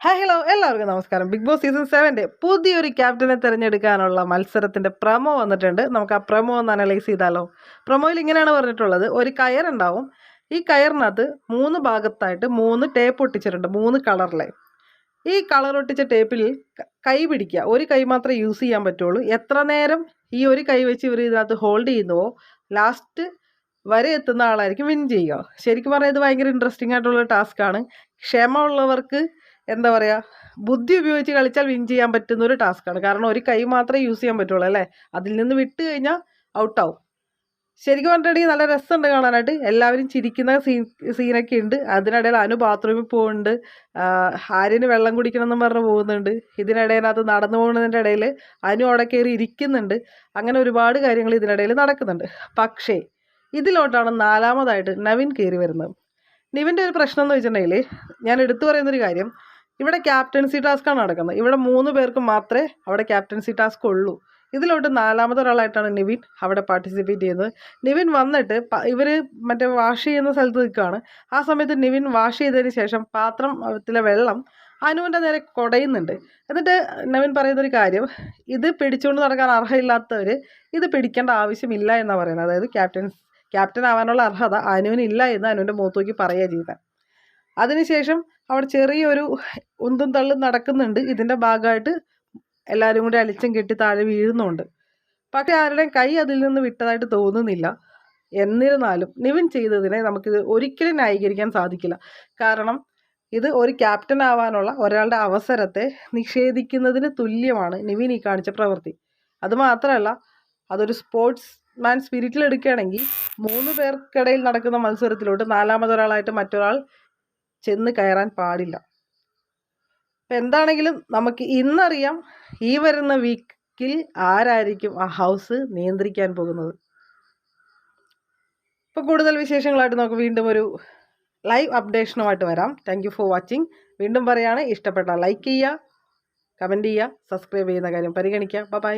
Hi hello എല്ലാവർക്കും നമസ്കാരം. Big boss season സെവന്റെ പുതിയൊരു ക്യാപ്റ്റനെ തിരഞ്ഞെടുക്കാനുള്ള മത്സരത്തിന്റെ പ്രമോ വന്നിട്ടുണ്ട്. നമുക്ക് ആ പ്രമോ ഒന്ന് അനലൈസ് ചെയ്താലോ? പ്രമോയിൽ ഇങ്ങനെയാണ് പറഞ്ഞിട്ടുള്ളത്. ഒരു കയർ കയറുണ്ടാവും ഈ കയറിനകത്ത് മൂന്ന് ഭാഗത്തായിട്ട് മൂന്ന് ടേപ്പ് ഒട്ടിച്ചിട്ടുണ്ട്. മൂന്ന് കളറിലെ ഈ കളർ ഒട്ടിച്ച ടേപ്പിൽ കൈ പിടിക്കുക. ഒരു കൈ മാത്രമേ യൂസ് ചെയ്യാൻ പറ്റുള്ളൂ. എത്ര നേരം ഈ ഒരു കൈ വെച്ച് ഇവർ ഇതിനകത്ത് ഹോൾഡ് ചെയ്യുന്നുവോ? ലാസ്റ്റ് വരെ എത്തുന്ന ആളായിരിക്കും വിൻ ചെയ്യുക. ശരിക്കും പറഞ്ഞാൽ ഇത് ഭയങ്കര ഇൻട്രസ്റ്റിംഗ് ആയിട്ടുള്ള ടാസ്ക്കാണ് ക്ഷമ ഉള്ളവർക്ക് എന്താ പറയുക ബുദ്ധി ഉപയോഗിച്ച് കളിച്ചാൽ വിൻ ചെയ്യാൻ പറ്റുന്ന ഒരു ടാസ്ക്കാണ് കാരണം ഒരു കൈ മാത്രമേ യൂസ് ചെയ്യാൻ പറ്റുള്ളൂ അല്ലേ? അതിൽ നിന്ന് വിട്ട് കഴിഞ്ഞാൽ ഔട്ടാവും ശരിക്കും പറഞ്ഞിട്ടുണ്ടെങ്കിൽ നല്ല രസമുണ്ട് കാണാനായിട്ട്. എല്ലാവരും ചിരിക്കുന്ന സീൻ സീനൊക്കെ ഉണ്ട്. അതിനിടയിൽ അനു ബാത്റൂമിൽ പോകുന്നുണ്ട് ആര്യന് വെള്ളം കുടിക്കണം എന്നും പറഞ്ഞ് പോകുന്നുണ്ട്. ഇതിനിടയിനകത്ത് നടന്നു പോകുന്നതിന്റെ ഇടയിൽ അനു അവിടെ കയറി ഇരിക്കുന്നുണ്ട്. അങ്ങനെ ഒരുപാട് കാര്യങ്ങൾ ഇതിനിടയിൽ നടക്കുന്നുണ്ട്. പക്ഷേ ഇതിലോട്ടാണ് നാലാമതായിട്ട് നവീൻ കയറി വരുന്നത്. നിവിന്റെ ഒരു പ്രശ്നം എന്ന് വെച്ചിട്ടുണ്ടെങ്കിൽ ഞാൻ എടുത്തു പറയുന്നൊരു കാര്യം. ഇവിടെ ക്യാപ്റ്റൻസി ടാസ്ക്കാണ് നടക്കുന്നത്. ഇവിടെ മൂന്ന് പേർക്ക് മാത്രമേ അവിടെ ക്യാപ്റ്റൻസി ടാസ്ക് ഉള്ളൂ. ഇതിലോട്ട് നാലാമത്തെ ഒരാളായിട്ടാണ് നിവിൻ അവിടെ പാർട്ടിസിപ്പേറ്റ് ചെയ്യുന്നത്. നിവിൻ വന്നിട്ട് ഇവർ മറ്റേ വാഷ് ചെയ്യുന്ന സ്ഥലത്ത് നിൽക്കുകയാണ്. ആ സമയത്ത് നിവിൻ വാഷ് ചെയ്തതിന് ശേഷം പാത്രത്തിലെ വെള്ളം അനുവിന്റെ നേരെ കുടയുന്നുണ്ട്. എന്നിട്ട് നവീൻ പറയുന്നൊരു കാര്യം ഇത് പിടിച്ചുകൊണ്ട് നടക്കാൻ അർഹമില്ലാത്തവർ ഇത് പിടിക്കേണ്ട ആവശ്യമില്ല എന്നാണ് പറയുന്നത്. അതായത് ക്യാപ്റ്റൻ ക്യാപ്റ്റൻ ആവാനുള്ള അർഹത അനുവിനില്ല എന്ന് അനുവിന്റെ മൂത്തോക്കി പറയുക ചെയ്തത് അതിനുശേഷം അവിടെ ചെറിയൊരു ഉന്തും തള്ളും നടക്കുന്നുണ്ട്. ഇതിന്റെ ഭാഗമായിട്ട് എല്ലാവരും കൂടി അലിച്ചും കെട്ടി താഴെ വീഴുന്നുണ്ട്. പക്ഷേ ആരുടെയും കൈ അതിൽ നിന്ന് വിട്ടതായിട്ട് തോന്നുന്നില്ല. എന്നിരുന്നാലും നിവിൻ ചെയ്തതിനെ നമുക്ക് ഒരിക്കലും ന്യായീകരിക്കാൻ സാധിക്കില്ല. കാരണം ഇത് ഒരു ക്യാപ്റ്റൻ ആവാനുള്ള ഒരാളുടെ അവസരത്തെ നിഷേധിക്കുന്നതിന് തുല്യമാണ് നിവിൻ ഈ കാണിച്ച പ്രവൃത്തി. അതുമാത്രമല്ല അതൊരു സ്പോർട്സ് മാൻ സ്പിരിറ്റിൽ എടുക്കുകയാണെങ്കിൽ മൂന്ന് പേർക്കിടയിൽ നടക്കുന്ന മത്സരത്തിലോട്ട് നാലാമതൊരാളായിട്ട് മറ്റൊരാൾ ചെന്ന് കയറാൻ പാടില്ല. അപ്പം എന്താണെങ്കിലും നമുക്ക് ഇന്നറിയാം ഈ വരുന്ന വീക്കിൽ ആരായിരിക്കും ആ ഹൗസ് നിയന്ത്രിക്കാൻ പോകുന്നത്. ഇപ്പോൾ കൂടുതൽ വിശേഷങ്ങളായിട്ട് നമുക്ക് വീണ്ടും ഒരു ലൈവ് അപ്ഡേഷനുമായിട്ട് വരാം. താങ്ക് ഫോർ വാച്ചിങ് വീണ്ടും പറയുകയാണ് ഇഷ്ടപ്പെട്ട ലൈക്ക് ചെയ്യുക കമന്റ് ചെയ്യുക സബ്സ്ക്രൈബ് ചെയ്യുന്ന കാര്യം പരിഗണിക്കുക. ബൈ